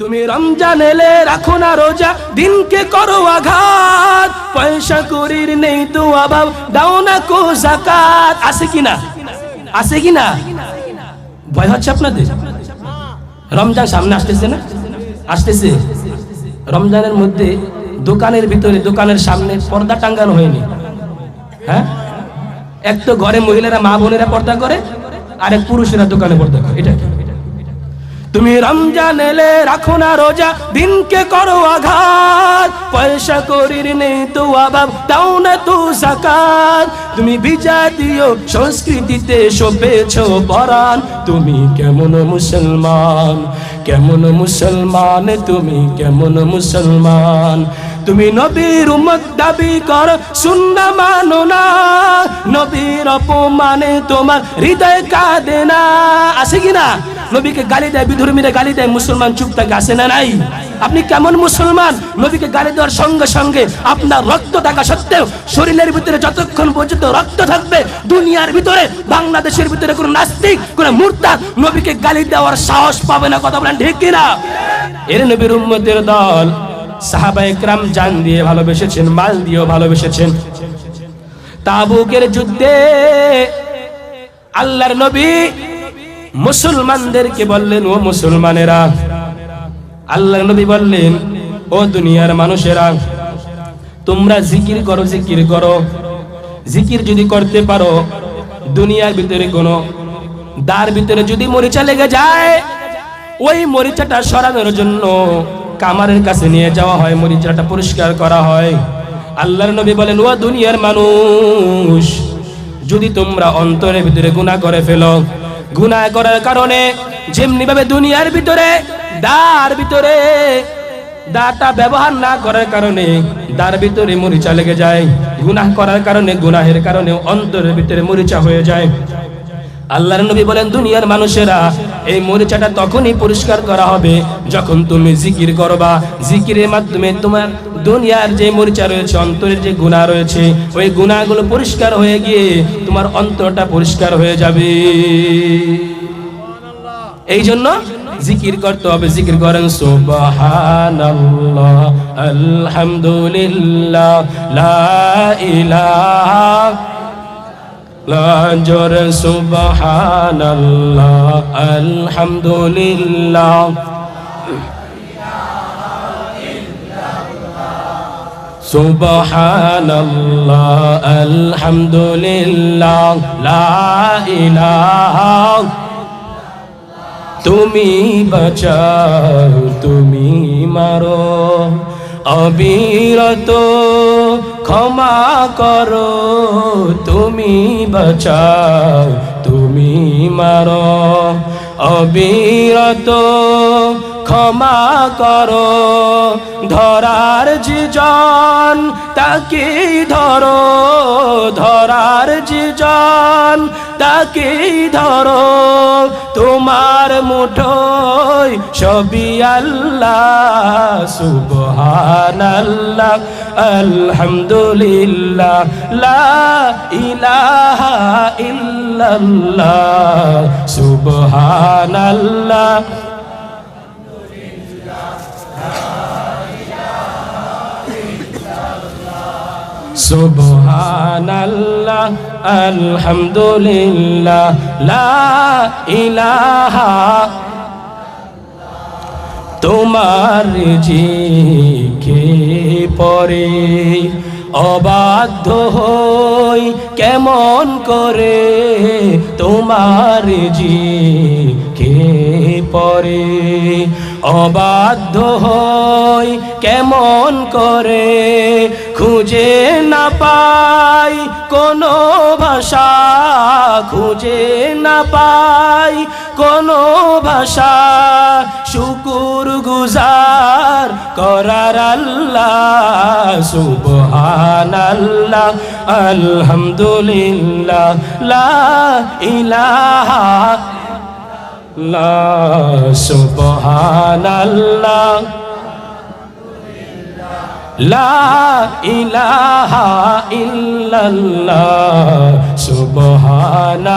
তুমি রমজান এলে রাখো না রোজা, দিনকে করো আঘাত। পয়সা করির নেই তো অভাব, দাও না কো জাকাত। আছে কিনা আছে কিনা ভয় হচ্ছে আপনাদের? রমজান সামনে আসতেছে না? আসতেছে। রমজানের মধ্যে দোকানের ভিতরে, দোকানের সামনে পর্দা টাঙ্গানো হয়নি। হ্যাঁ? এক তো ঘরে মহিলারা, মা বোনেরা পর্দা করে আর এক পুরুষেরা দোকানে পর্দা করে। এটা কি? তুমি রমজান এলে রাখো না রোজা, দিনকে করো আঘাত। পয়সা করির নেই তো অভাব, দাও না তো জাকাত। তুমি বিজাতীয় সংস্কৃতিতে শোভেছ পরাণ তুমি কেমন মুসলমান কেমন মুসলমান, তুমি কেমন মুসলমান। তুমি নবীর উম্মত দাবি কর শূন্য মানো না। নবীর অপমানে তোমার হৃদয় কাঁদে না। আছে কি না? নবীকে গালি দেয় বিধর্মীরা গালি দেয়, মুসলমান চুপ থাকে আসে না নাই? আপনি কেমন মুসলমান? নবীকে গালি দেওয়ার সঙ্গে সঙ্গে আপনার রক্ত থাকা সত্ত্বেও শরীরের ভিতরে যতক্ষণ পর্যন্ত রক্ত থাকবে, দুনিয়ার ভিতরে, বাংলাদেশের ভিতরে কোনো নাস্তিক, কোনো মূর্তা নবীকে গালি দেওয়ার সাহস পাবে না, কথা বলেন ঠিক কিনা? এর নবীর উম্মতের দল সাহাবা একরাম জান দিয়ে ভালোবেসেছেন, মাল দিয়েও ভালোবেসেছেন। তাবুকের যুদ্ধে আল্লাহর নবী মুসলমানদেরকে বললেন, ও মুসলমানেরা, আল্লাহর নবী বললেন, ও দুনিয়ার মানুষেরা, তোমরা জিকির করো জিকির করো। জিকির যদি করতে পারো, দুনিয়ার ভিতরে কোনো দার ভিতরে যদি মরিচা লেগে যায়, ওই মরিচাটা সরানোর জন্য কামারের কাছে নিয়ে যাওয়া হয়, মরিচাটা পরিষ্কার করা হয়। আল্লাহর নবী বলেন, ও দুনিয়ার মানুষ, যদি তোমরা অন্তরের ভিতরে গুণা করে ফেলো গুনাহ করার কারণে যেমনি ভাবে দুনিয়ার ভিতরে দার ভিতরে দাটা ব্যবহার না করার কারণে দার ভিতরে মরিচা লেগে যায়। গুনাহ করার কারণে গুনাহের কারণে অন্তরের ভিতরে মরিচা হয়ে যায়। আল্লাহর নবী বলেন, দুনিয়ার মানুষেরা এই মরিচাটা তখনই পরিষ্কার করা হবে যখন তুমি জিকির করবা। জিকিরের মাধ্যমে তোমার দুনিয়ার যে মরিচা রয়েছে, অন্তরের যে গুণা রয়েছে, ওই গুণাগুলো পরিষ্কার হয়ে গিয়ে তোমার অন্তরটা পরিষ্কার হয়ে যাবে। এই জন্য জিকির করতে হবে। জিকির করেন, সুবহানাল্লাহ, আলহামদুলিল্লাহ, লা ইলাহা লাজর সুবহানাল্লাহ আলহামদুলিল্লাহ। সুবহানাল্লাহ আলহামদুলিল্লাহ লা ইলাহা। তুমি বাঁচাও তুমি মারো অবিরত। ক্ষমা করো, তুমি বাঁচাও, তুমি মারো। অবিরত ক্ষমা করো, ধরার জীজন তাকে ধরো, ধরার জীজন তাকে ধরো। তোমার মুঠোয় সবই আল্লাহ সুবহানাল্লাহ আলহামদুলিল্লাহ লা ইলাহা ইল্লাল্লাহ সুবহানাল্লাহ। সুবহানাল্লাহ আলহামদুলিল্লাহ লা ইলাহা তোমার জিকে পরে অবাধ্য হই কেমন করে তোমার জিকে পরে অবাধ্য হই কেমন করে খুঁজে না পাই, কোনো ভাষা খুঁজে না পাই কোনো ভাষা শুকুর গুজার করার আল্লাহ সুবহান আল্লাহ আলহামদুলিল্লাহ, লা ইলাহা লা সুবহান আল্লাহ লা ইলাহা ইল্লাল্লাহ, সুবহানাল্লাহ।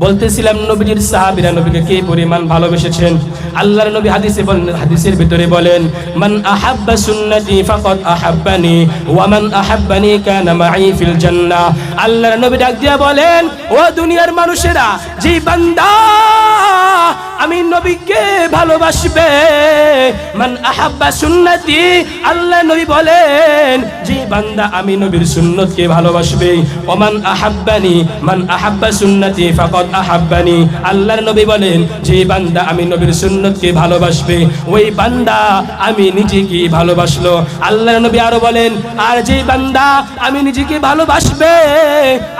বলতেছিলাম, নবীজির সাহাবীরা নবীকে কে পরিমাণ ভালোবেসেছেন? আল্লাহর নবী হাদিসে বলেন, হাদিসের ভিতরে বলেন, মান আহাব্বা সুন্নতি ফাকাদ আহাব্বানি, ওয়া মান আহাব্বানি কানা মাই ফিল জান্নাহ আল্লাহর নবী ডাক দিয়া বলেন, ও দুনিয়ার মানুষেরা যে বান্দা আমি নবীকে ভালোবাসবে, মান আহাব্বা সুন্নতি আল্লাহ নবী বলেন যে বান্দা আমি নবীর সুন্নতকে ভালোবাসবে ওমান আহাব্বানি, মান আহাব্বা সুন্নতি ফাকাদ আহাব্বানি। আল্লাহর নবী বলেন, যে বান্দা আমি নবীর সুন্নতকে ভালোবাসবে, ওই বান্দা আমি নিজেকে ভালোবাসলো। আল্লাহর নবী আরও বলেন, আর যে বান্দা আমি নিজেকে ভালোবাসবে,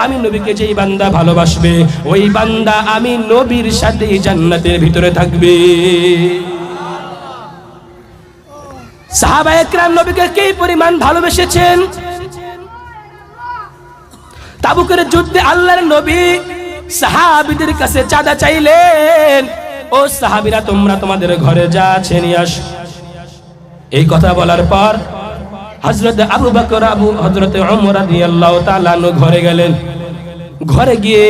আমি নবীকে যেই বান্দা ভালোবাসবে, ওই বান্দা আমি নবীর সাথে জান্নাতের ভিতরে থাকবে। সাহাবা একরাম নবীকে কি পরিমাণ ভালোবেসেছেন? তাবুকের যুদ্ধে আল্লাহর নবী সাহাবিদের কাছে চাঁদা চাইলেন, ও সাহাবিরা, তোমরা তোমাদের ঘরে যা আছে নিয়ে আস। এই কথা বলার পর হজরত আবু বকর আবু হজরত অমর রাদিয়াল্লাহু তাআলা আনহু ঘরে গেলেন। ঘরে গিয়ে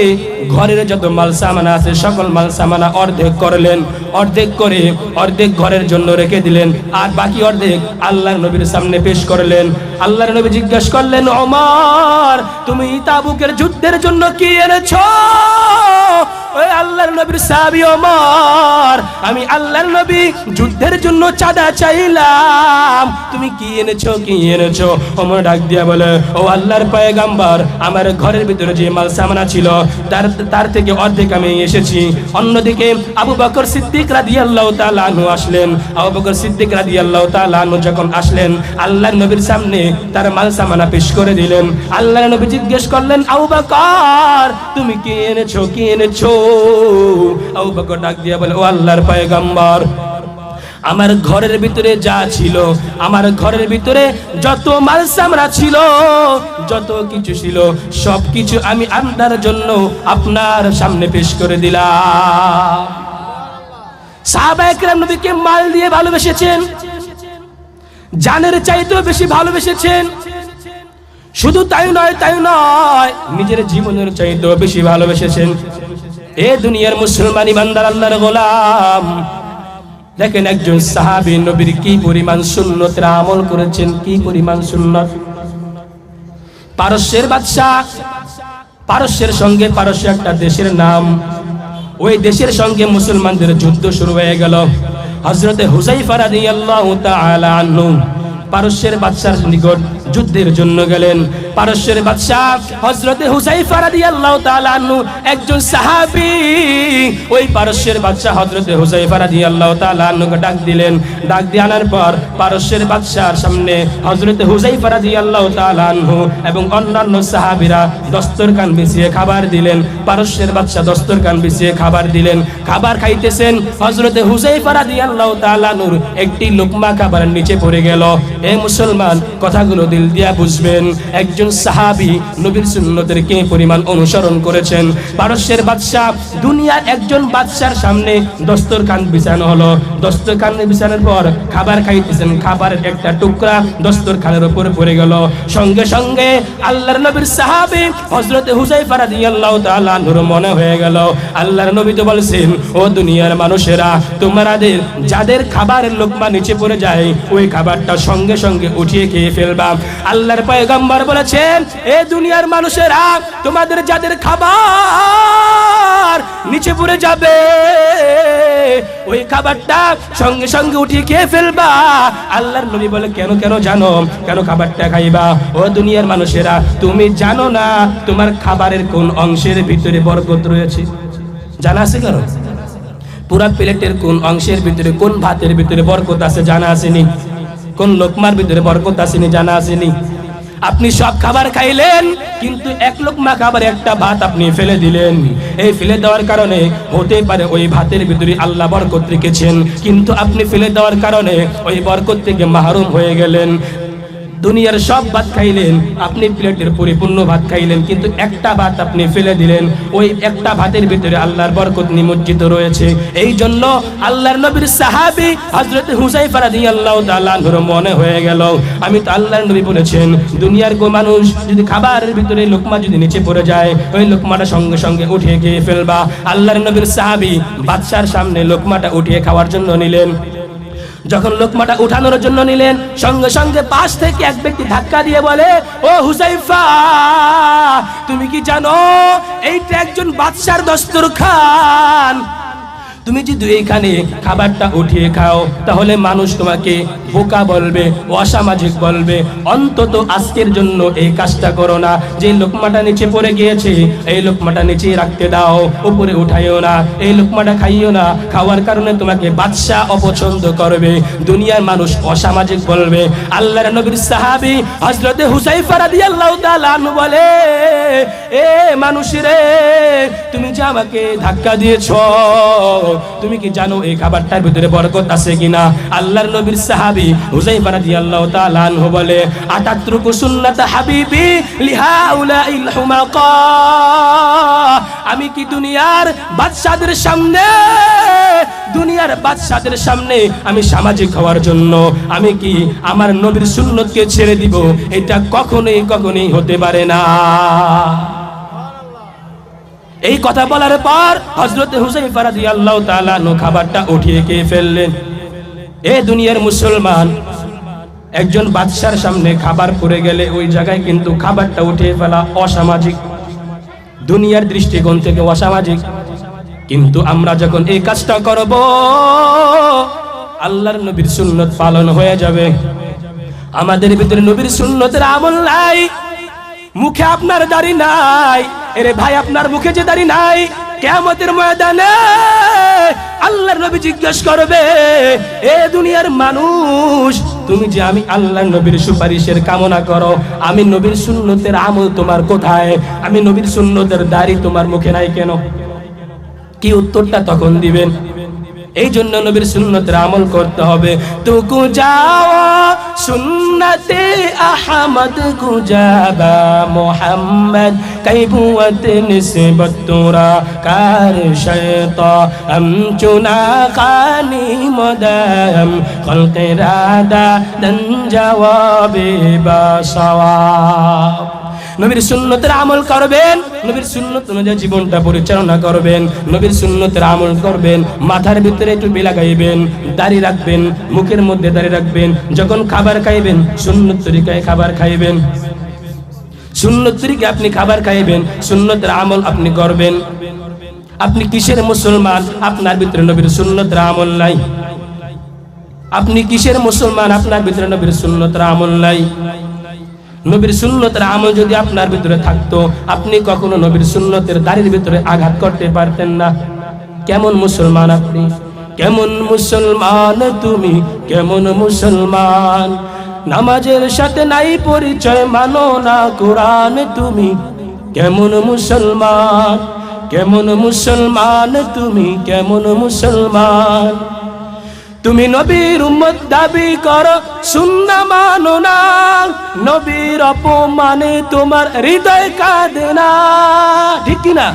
ঘরের যত মাল সামানা আছে, সকল মাল সামানা অর্ধেক করলেন, অর্ধেক করে অর্ধেক ঘরের জন্য রেখে দিলেন। আর বাকি অর্ধেক আল্লাহর নবীর সামনে পেশ করলেন। আল্লাহর নবী জিজ্ঞেস করলেন অমার তুমি তাবুকের যুদ্ধের জন্য কি এনেছো? ওই আল্লাহর নবীর সাহাবী ওমর। আমি আল্লাহর নবী, যুদ্ধের জন্য চাঁদা চাইলাম। তুমি কি এনেছো কি এনেছো? ওমর ডাক বলে, ও আল্লাহর আমার ঘরের ভিতরে যে মাল সামানা ছিল তার তার থেকে অর্ধেক আমি এসেছি। অন্যদিকে আবু বকর সিদ্দিক রাদিয়াল্লাহু তাআলা আনহু আসলেন। আবু বকর সিদ্দিক রাদিয়াল্লাহু তাআলা আনহু যখন আসলেন, আল্লাহর নবীর সামনে তার মাল সামানা পেশ করে দিলেন। আল্লাহর নবী জিজ্ঞেস করলেন, আবু বকর, তুমি কি এনেছো কি এনেছো? আবু বকর ডাক দিয়া বলে, ও আল্লাহর পয়গাম্বর, আমার ঘরের ভিতরে যা ছিল, আমার ঘরের ভিতরে যত মাল সামরা ছিল, যত কিছু ছিল সব কিছু আমি আপনার জন্য আপনার সামনে পেশ করে দিলাম। সাহাবা একরাম নবীকে মাল দিয়ে ভালোবেসেছেন, জানের চাইতেও বেশি ভালোবেসেছেন। শুধু তাই নয় তাই নয়, নিজের জীবনের চাইতেও বেশি ভালোবেসেছেন। এ দুনিয়ার মুসলমান ইমানদার আল্লাহর গোলাম। দেখেন একজন সাহাবী নবীর কি পরিমাণ সুন্নতের আমল করেছেন, কি পরিমাণ সুন্নত। পারস্যের বাদশাহ, পারস্যের সঙ্গে পারস্য একটা দেশের নাম। ওই দেশের সঙ্গে মুসলমানদের যুদ্ধ শুরু হয়ে গেল। হজরতে তাআলা আনহু, পারস্যের বাদশার নিকট যুদ্ধের জন্য গেলেন। পারস্যের বাদশাহ হযরতে হুসাইফা রাদিয়াল্লাহু তাআলা আনহু একজন সাহাবী। ওই পারস্যের বাদশাহ হযরতে হুসাইফা রাদিয়াল্লাহু তাআলা আনহুকে ডাক দিলেন। ডাক দিয়ে আনার পর পারস্যের বাদশার সামনে হযরতে হুসাইফা রাদিয়াল্লাহু তাআলা আনহু এবং অন্যান্য সাহাবীরা দস্তরখান বিছিয়ে খাবার দিলেন। পারস্যের বাদশাহ দস্তরখান বিছিয়ে খাবার দিলেন। খাবার খাইতেছেন। হযরতে হুসাইফা রাদিয়াল্লাহু তাআলা আনহুর একটি লোকমা খাবারের নিচে পড়ে গেল। এ মুসলমান, কথাগুলো দিল দিয়া বুঝবেন, একজন সাহাবী নবীর সুন্নতের কে পরিমাণ অনুসরণ করেছেন? পারস্যের বাদশাহ, দুনিয়ার একজন বাদশার সামনে দস্তরখান বিছানো হলো। দস্তরখান বিছানোর পর খাবার খাইতেছেন। খাবারের একটা টুকরা দস্তরখানের উপরে পড়ে গেল। সঙ্গে সঙ্গে আল্লাহর নবীর সাহাবী হযরত হুযায়ফা রাদিয়াল্লাহু তাআলা নূর মনে হয়ে গেল। আল্লাহর নবী তো বলছেন, ও দুনিয়ার মানুষেরা তোমাদের যাদের খাবারের লোকমা নিচে পড়ে যায়, ওই খাবারটা সঙ্গে সঙ্গে উঠিয়ে খেয়ে ফেলবা। আল্লাহর পয়গম্বর বলেছেন, এ দুনিয়ার মানুষেরা, তোমাদের যাদের খাবার নিচে পড়ে যাবে, ওই খাবারটা সঙ্গে সঙ্গে উঠিয়ে খেয়ে ফেলবা। আল্লাহর নবী বলে, কেন কেন জানো? কেন খাবারটা খাইবা? ও দুনিয়ার মানুষেরা, তুমি জানো না তোমার খাবারের কোন অংশের ভিতরে বরকত রয়েছে? জানা আছে কেন পুরা প্লেটের কোন অংশের ভিতরে কোন ভাতের ভিতরে বরকত আছে জানা আসেনি? কোন লোকমার ভিতরে বরকত আসেনি, জানা আসেনি। আপনি সব খাবার খাইলেন, কিন্তু এক লোকমা খাবার একটা ভাত আপনি ফেলে দিলেন। এই ফেলে দেওয়ার কারণে হতে পারে ওই ভাতের ভিতরে আল্লাহ বরকত রেখেছেন। কিন্তু আপনি ফেলে দেওয়ার কারণে ওই বরকত থেকে মাহরুম হয়ে গেলেন। দুনিয়ার সব ভাত খাইলেন, আপনি প্লেটের পরিপূর্ণ ভাত খাইলেন, কিন্তু একটা ভাত আপনি ফেলে দিলেন। ওই একটা ভাতের ভিতরে আল্লাহর বরকত নিমজ্জিত রয়েছে। এই জন্য আল্লাহর নবীর সাহাবী হযরত হুসাইফা রাদিয়াল্লাহু তাআলা আনহুর মনে হয়ে গেল। আমি তো আল্লাহর নবী বলেছেন, দুনিয়ার কো মানুষ যদি খাবারের ভিতরে লোকমা যদি নিচে পড়ে যায়, ওই লোকমাটা সঙ্গে সঙ্গে উঠিয়ে খেয়ে ফেলবা। আল্লাহর নবীর সাহাবী বাদশার সামনে লোকমাটা উঠিয়ে খাওয়ার জন্য নিলেন। যখন লোকমাটা উঠানোর জন্য নিলেন, সঙ্গে সঙ্গে পাশ থেকে এক ব্যক্তি ধাক্কা দিয়ে বলে, ও হুসাইফা, তুমি কি জানো, এইটা একজন বাদশার দস্তর খান? তুমি যদি এখানে খাবারটা উঠিয়ে খাও, তাহলে মানুষ তোমাকে বোকা বলবে, অসামাজিক বলবে। অন্তত আজকের জন্য এই কাজটা করো না। যে লোকমাটা নিচে পড়ে গিয়েছে, এই লোকমাটা নিচে রাখতে দাও, উপরে উঠাইও না। এই লোকমাটা খাইও না। খাওয়ার কারণে তোমাকে বাদশাহ অপছন্দ করবে। দুনিয়ার মানুষ অসামাজিক বলবে। আল্লাহর নবীর সাহাবী হযরতে হুসাইফা রাদিয়াল্লাহু তাআলা আনহু বলে এ মানুষ রে, তুমি যে আমাকে ধাক্কা দিয়েছ, তুমি কি জানো এই খাবারটার ভিতরে বরকত আছে কিনা? আল্লাহর নবীর সাহাবী হুযায়ফা রাদিয়াল্লাহু তাআলা আনহু বলে, আতাত্রুকু সুন্নাত হাবিবি লিহাউলাইল হুমাকা? আমি কি দুনিয়ার বাদশাদের সামনে, দুনিয়ার বাদশাদের সামনে আমি সামাজিক হওয়ার জন্য, আমি কি আমার নবীর সুন্নতকে ছেড়ে দিব? এটা কখনোই কখনোই হতে পারে না। এই কথা বলার পর হজরত হুসাইফা রাদিয়াল্লাহু তাআলা নো খাবারটা উঠিয়ে খেয়ে ফেললেন। এ দুনিয়ার মুসলমান, একজন বাদশার সামনে খাবার পড়ে গেলে ওই জায়গায় কিন্তু খাবারটা উঠিয়ে ফেলা অসামাজিক। দুনিয়ার দৃষ্টিকোণ থেকে অসামাজিক। কিন্তু আমরা যখন এই কাজটা করব, আল্লাহর নবীর সুন্নত পালন হয়ে যাবে। আমাদের ভিতরে নবীর সুন্নতের আমল নাই। মুখে আপনার দাড়ি নাই। এরে ভাই, আপনার মুখে যে দাড়ি নাই কেমতের ময়দানে আল্লাহর নবী জিজ্ঞেস করবে, এ দুনিয়ার মানুষ, তুমি যে আমি আল্লাহর নবীর সুপারিশের কামনা করো, আমি নবীর সুন্নতের আমল তোমার কোথায়? আমি নবীর সুন্নতের দাড়ি তোমার মুখে নাই কেন? কি উত্তরটা তখন দিবেন? এই জন্য নবীর সুন্নতের আমল করতে হবে। তুকু যাও সুন্নতে আহমদ গুজাবা মোহাম্মদ কৈবুয়ত নিসবত তোরা কার শয়তা আম চুনা কানি মদাম খলক রাদা দন জওয়াবে বাসওয়াব নবীর সুন্নতের আমল করবেন, নবীর সুন্নত অনুযায়ী জীবনটা পরিচালনা করবেন, নবীর সুন্নতের আমল করবেন, মাথার ভিতরে টুপি লাগাইবেন, দাড়ি রাখবেন, মুখের মধ্যে দাড়ি রাখবেন, যখন খাবার খাইবেন, সুন্নত তরিকায় খাবার খাইবেন। সুন্নত তরিকে আপনি খাবার খাইবেন, সুন্নতের আমল আপনি করবেন। আপনি কিসের মুসলমান? আপনার ভিতরে নবীর সুন্নতের আমল নাই। আপনি কিসের মুসলমান? আপনার ভিতরে নবীর সুন্নতের আমল নাই। নবীর সুন্নতের আমল যদি আপনার ভিতরে থাকতো, আপনি কখনো নবীর সুন্নতের দাড়ির ভিতরে আঘাত করতে পারতেন না। কেমন মুসলমান আপনি? কেমন মুসলমান তুমি? কেমন মুসলমান? নামাজের সাথে নাই পরিচয়, মানো না কোরআন তুমি। কেমন মুসলমান? কেমন মুসলমান তুমি? কেমন মুসলমান? তুমি নবীর উম্মত দাবি করো, সুন্না মানো না। নবীর অপমানে তোমার হৃদয় কাঁদে না। ঠিক কি না?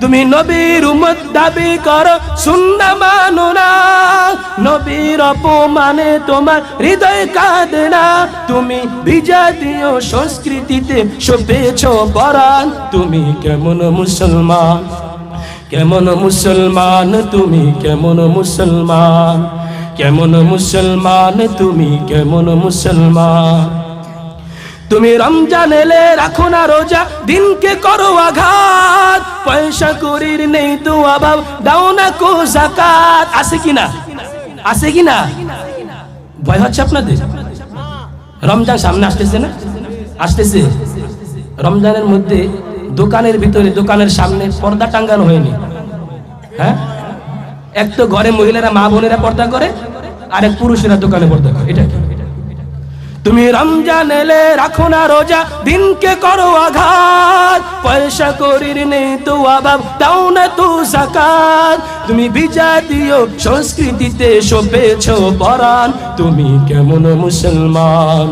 তুমি নবীর উম্মত দাবি করো, সুন্না মানো না। নবীর অপমানে তোমার হৃদয় কাঁদে না। তুমি বিজাতীয় সংস্কৃতিতে সপেছ পরাণ তুমি কেমন মুসলমান? কেমন মুসলমান তুমি? কেমন মুসলমান? কেমন মুসলমান তুমি? কেমন মুসলমান? তুমি রমজান এলে রাখো না রোজা, দিনকে করো আঘাত। পয়সা করির নেই তো অভাব, দাও না কো জাকাত। আছে কিনা আছে কিনা ভয় হচ্ছে আপনাদের? রমজান সামনে আসতেছে না? আসতেছে। রমজানের মধ্যে দোকানের ভিতরে, দোকানের সামনে পর্দা টাঙ্গানো হয়নি। হ্যাঁ? এক তো ঘরে মহিলারা মা বোনেরা পর্দা করে, আর এক পুরুষেরা দোকানে পর্দা করে। এটা কি? তুমি রমজান এলে রাখো না রোজা, দিনকে করো আঘাত। পয়সা করির নেই তো অভাব, দাও না তো সাকাত তুমি বিজাতীয় সংস্কৃতিতে সপেছ পরাণ তুমি কেমন মুসলমান?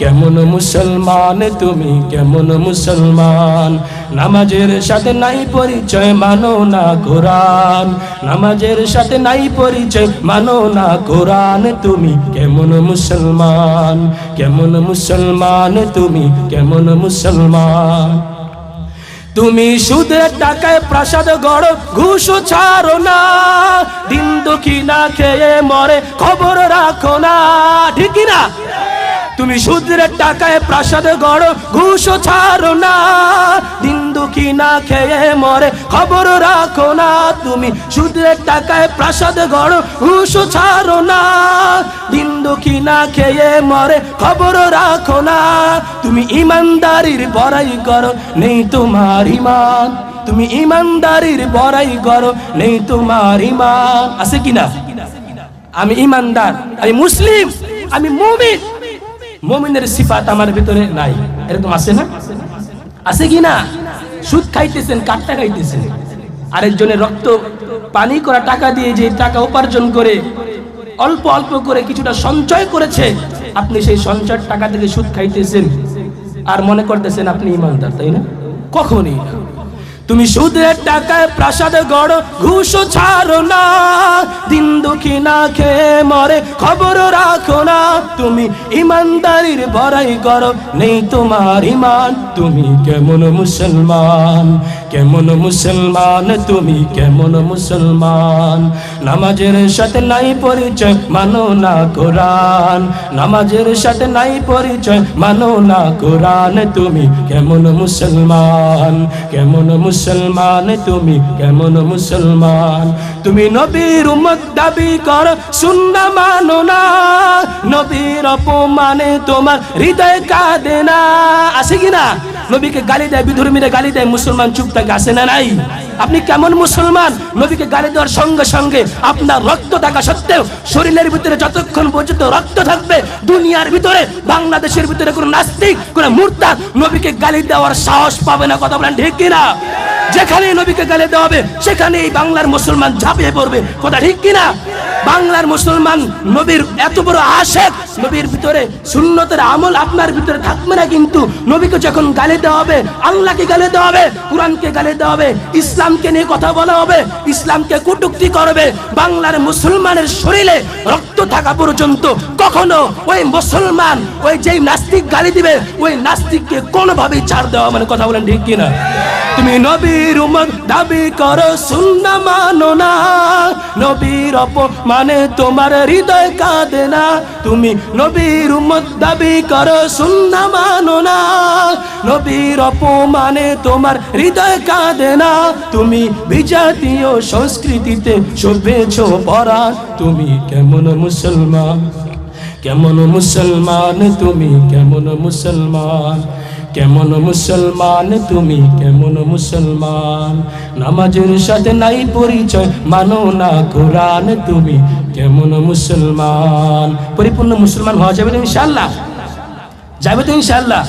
কেমন মুসলমান, তুমি কেমন মুসলমান? নামাজের সাথে নাই পরিচয়, মানো না কোরআন। নামাজের সাথে নাই পরিচয়, মানো না কোরআন। তুমি কেমন মুসলমান কেমন মুসলমান, তুমি কেমন মুসলমান? তুমি সুদের টাকায় প্রাসাদ গড়, ঘুষ ছাড়ো না। দিন দুঃখী না খেয়ে মরে, খবর রাখো না। ঠিক না তুমি সুদের টাকায় প্রাসাদ গড়, ঘুষ ছাড়ো না। দিন দুঃখী না খেয়ে মরে, খবর রাখো না তুমি সুদের টাকায় প্রাসাদ গড়, ঘুষ ছাড়ো না। দিন দুঃখী না খেয়ে মরে, খবর রাখো না। তুমি ইমানদারির বড়াই করো নেই তোমার ইমান। তুমি ইমানদারির বড়াই করো নেই তোমার ইমান। আছে কিনা? আমি ইমানদার, আমি মুসলিম, আমি মুমিন। মুমিনের সিফাত আমার ভিতরে নাই। এরকম আছে না? আছে কি না? সুদ খাইতেছেন, কাটটা খাইতেছেন। আরেকজনের রক্ত, পানি করা টাকা দিয়ে যে টাকা উপার্জন করে, অল্প অল্প করে কিছুটা সঞ্চয় করেছে, আপনি সেই সঞ্চয়ের টাকা থেকে সুদ খাইতেছেন। আর মনে করতেছেন আপনি ইমানদার, তাই না? কখনই না। তুমি সুদের টাকায় প্রাসাদ গড় ঘুষ ছাড়ো না। দিন দুঃখী না খেয়ে মরে খবর রাখো না। তুমি ইমানদারির বড়াই করো নেই তোমার ইমান। তুমি কেমন মুসলমান কেমন মুসলমান? তুমি কেমন মুসলমান? নামাজের সাথে নাই পরিচয়, মানো না কোরআন। নামাজের সাথে নাই পরিচয়, মানো না কোরআন। তুমি কেমন মুসলমান কেমন মুসলমান তুমি কেমন মুসলমান? তুমি নবীর উম্মত দাবি কর শূন্য মানো না। নবীর অপমানে তোমার হৃদয় কাঁদে না। আসে কি না? নবীকে গালি দেয়, বিধর্মীরা গালি দেয়, মুসলমান চুপ থাকে আসে না নাই? আপনি কেমন মুসলমান? নবীকে গালি দেওয়ার সঙ্গে সঙ্গে আপনার রক্ত থাকা সত্ত্বেও শরীরের ভিতরে যতক্ষণ পর্যন্ত রক্ত থাকবে, দুনিয়ার ভিতরে, বাংলাদেশের ভিতরে কোনো নাস্তিক, কোনো মুরতাদ নবীকে গালি দেওয়ার সাহস পাবে না। কথা বলেন ঠিক কিনা? যেখানে নবীকে গালে দেওয়া হবে সেখানে এই বাংলার মুসলমান ঝাঁপিয়ে পড়বে। কথা ঠিক কিনা? বাংলার মুসলমান নবীর এত বড় আশেক, নবীর ভিতরে সুন্নতের আমল আপনার ভিতরে থাকবে না কিন্তু নবীকে যখন গালি দেওয়া হবে, আল্লাহকে গালি দেওয়া হবে, কোরআনকে গালি দেওয়া হবে, ইসলামকে নিয়ে কথা বলা হবে, ইসলামকে কটুক্তি করবে, বাংলার মুসলমানের শরীরে রক্ত থাকা পর্যন্ত কখনো ওই মুসলমান, ওই যেই নাস্তিক গালি দিবে, ওই নাস্তিককে কোনোভাবেই ছাড় দেওয়া মানে কথা বলেন ঠিক কিনা? তুমি নবীর উমর দাবি করো শূন্য মানো না, নবীর অপমানে তোমার হৃদয় কাঁদে না। তুমি নবীর উম্মত দাবি করো শূন্য মানো না। নবীর অপমানে তোমার হৃদয় কাঁদে না। তুমি বিজাতীয় সংস্কৃতিতে শোভেছ পরা তুমি কেমন মুসলমান? কেমন মুসলমান? তুমি কেমন মুসলমান? কেমন মুসলমান, তুমি কেমন মুসলমান? নামাজের সাথে নাই পরিচয়, মানো না কোরআন, তুমি কেমন মুসলমান? পরিপূর্ণ মুসলমান হওয়া যাবে তো ইনশাল্লাহ যাবে তো ইনশাল্লাহ